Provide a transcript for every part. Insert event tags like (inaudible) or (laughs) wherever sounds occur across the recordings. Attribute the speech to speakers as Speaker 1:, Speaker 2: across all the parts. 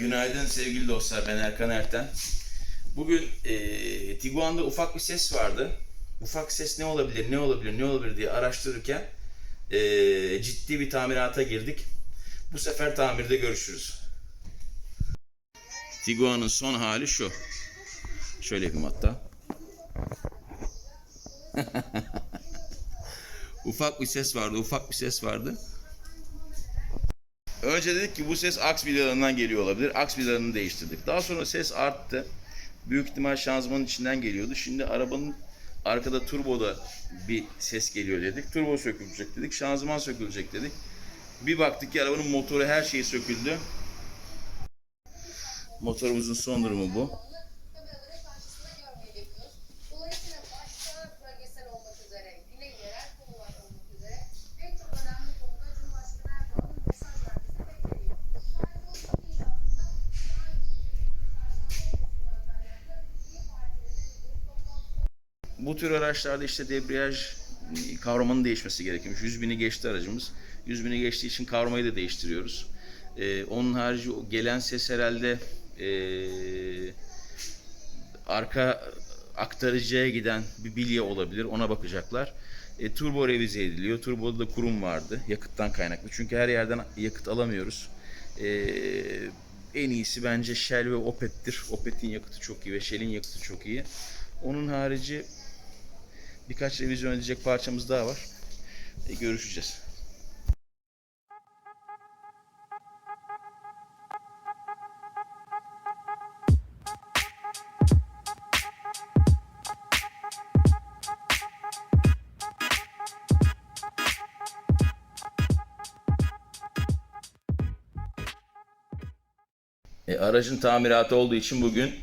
Speaker 1: Günaydın sevgili dostlar, ben Erkan Erten. Bugün e, Tiguan'da ufak bir ses vardı. Ufak ses ne olabilir, ne olabilir, ne olabilir diye araştırırken e, ciddi bir tamirata girdik. Bu sefer tamirde görüşürüz. Tiguan'ın son hali şu. Şöyle yapayım hatta. (laughs) ufak bir ses vardı, ufak bir ses vardı. Önce dedik ki bu ses aks vidalarından geliyor olabilir. Aks vidalarını değiştirdik. Daha sonra ses arttı. Büyük ihtimal şanzımanın içinden geliyordu. Şimdi arabanın arkada turboda bir ses geliyor dedik. Turbo sökülecek dedik. Şanzıman sökülecek dedik. Bir baktık ki arabanın motoru her şeyi söküldü. Motorumuzun son durumu bu. Bu tür araçlarda işte debriyaj kavramanın değişmesi gerekiyormuş. 100 bini geçti aracımız. 100 bini geçtiği için kavramayı da değiştiriyoruz. Ee, onun harici gelen ses herhalde ee, arka aktarıcıya giden bir bilye olabilir. Ona bakacaklar. E, turbo revize ediliyor. Turboda da kurum vardı. Yakıttan kaynaklı. Çünkü her yerden yakıt alamıyoruz. E, en iyisi bence Shell ve Opet'tir. Opet'in yakıtı çok iyi ve Shell'in yakıtı çok iyi. Onun harici birkaç revizyon edecek parçamız daha var. E, görüşeceğiz. E, aracın tamiratı olduğu için bugün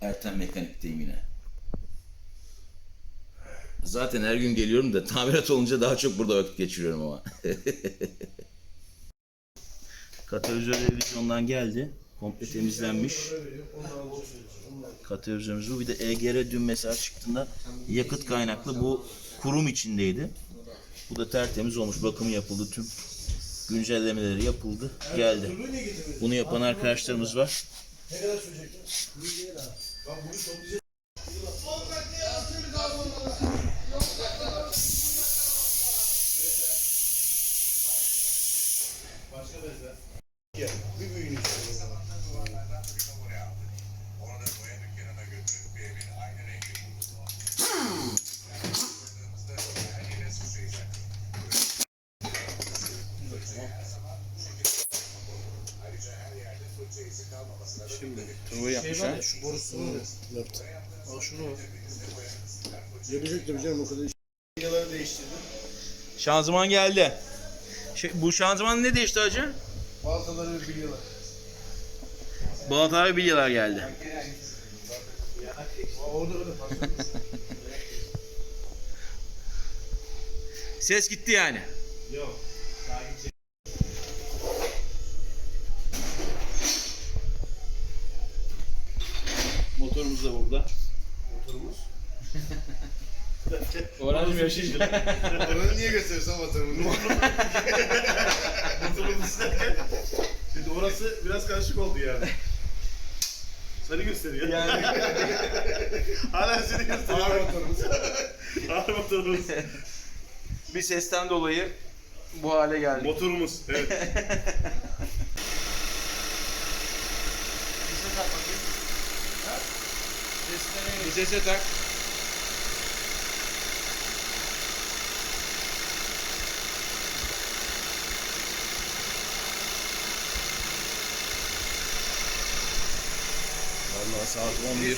Speaker 1: Erten Mekanik'teyim yine. Zaten her gün geliyorum da tamirat olunca daha çok burada vakit geçiriyorum ama. (laughs) Katalizör revizyondan geldi. Komple temizlenmiş. Katalizörümüz bu. Bir de EGR dün mesela çıktığında yakıt kaynaklı bu kurum içindeydi. Bu da tertemiz olmuş. Bakımı yapıldı tüm. Güncellemeleri yapıldı. Geldi. Bunu yapan arkadaşlarımız var. Turbo yapmış ha.
Speaker 2: Şu borusunu yaptı. Al şunu. Yapacak tabii canım o kadar. Yaları değiştirdim.
Speaker 1: Şanzıman geldi. Şey, bu şanzıman ne değişti hacı?
Speaker 2: Baltaları ve bilyalar.
Speaker 1: Balata ve bilyalar geldi. Ses gitti yani.
Speaker 2: Yok.
Speaker 1: Da burada.
Speaker 2: Motorumuz.
Speaker 1: Orhancım yaşayacak.
Speaker 2: Onu niye gösteriyorsun motorumuzu? (laughs) Motorumuz. Şimdi orası biraz karışık oldu yani. Seni gösteriyor.
Speaker 1: Yani. (laughs)
Speaker 2: Hala seni gösteriyor. Ağır motorumuz. (laughs) Ağır motorumuz.
Speaker 1: bir sesten dolayı bu hale geldik.
Speaker 2: Motorumuz. Evet.
Speaker 1: Bir sese tak. Vallahi saat 11.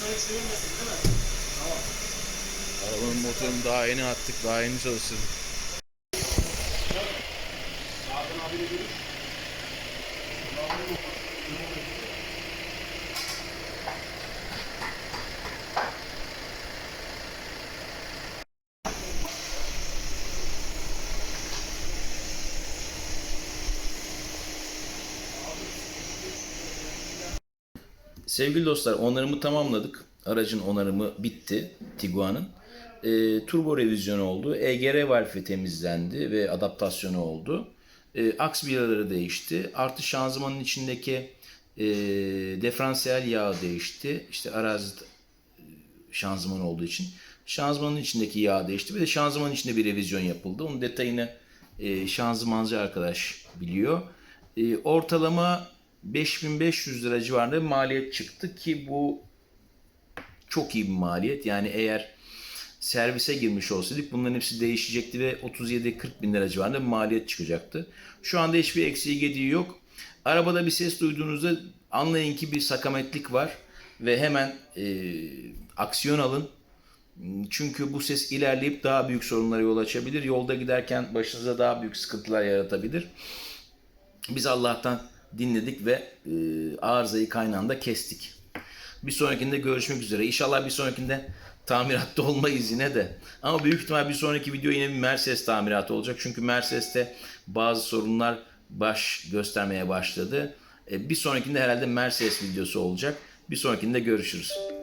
Speaker 1: Arabanın motorunu daha yeni attık, daha yeni çalıştırdık. Sevgili dostlar onarımı tamamladık. Aracın onarımı bitti Tiguan'ın. E, turbo revizyonu oldu. EGR valfi temizlendi ve adaptasyonu oldu. E, aks vidaları değişti. Artı şanzımanın içindeki e, diferansiyel yağ değişti. İşte arazi şanzıman olduğu için. Şanzımanın içindeki yağ değişti ve de şanzımanın içinde bir revizyon yapıldı. Onun detayını e, şanzımancı arkadaş biliyor. E, ortalama 5500 lira civarında maliyet çıktı ki bu çok iyi bir maliyet. Yani eğer servise girmiş olsaydık bunların hepsi değişecekti ve 37-40 bin lira civarında maliyet çıkacaktı. Şu anda hiçbir eksiği gediği yok. Arabada bir ses duyduğunuzda anlayın ki bir sakametlik var ve hemen e, aksiyon alın. Çünkü bu ses ilerleyip daha büyük sorunlara yol açabilir. Yolda giderken başınıza daha büyük sıkıntılar yaratabilir. Biz Allah'tan dinledik ve e, arızayı kaynağında kestik. Bir sonrakinde görüşmek üzere. İnşallah bir sonrakinde tamiratta (laughs) olmayız yine de. Ama büyük ihtimal bir sonraki video yine bir Mercedes tamiratı olacak. Çünkü Mercedes'te bazı sorunlar baş göstermeye başladı. E, bir sonrakinde herhalde Mercedes videosu olacak. Bir sonrakinde görüşürüz.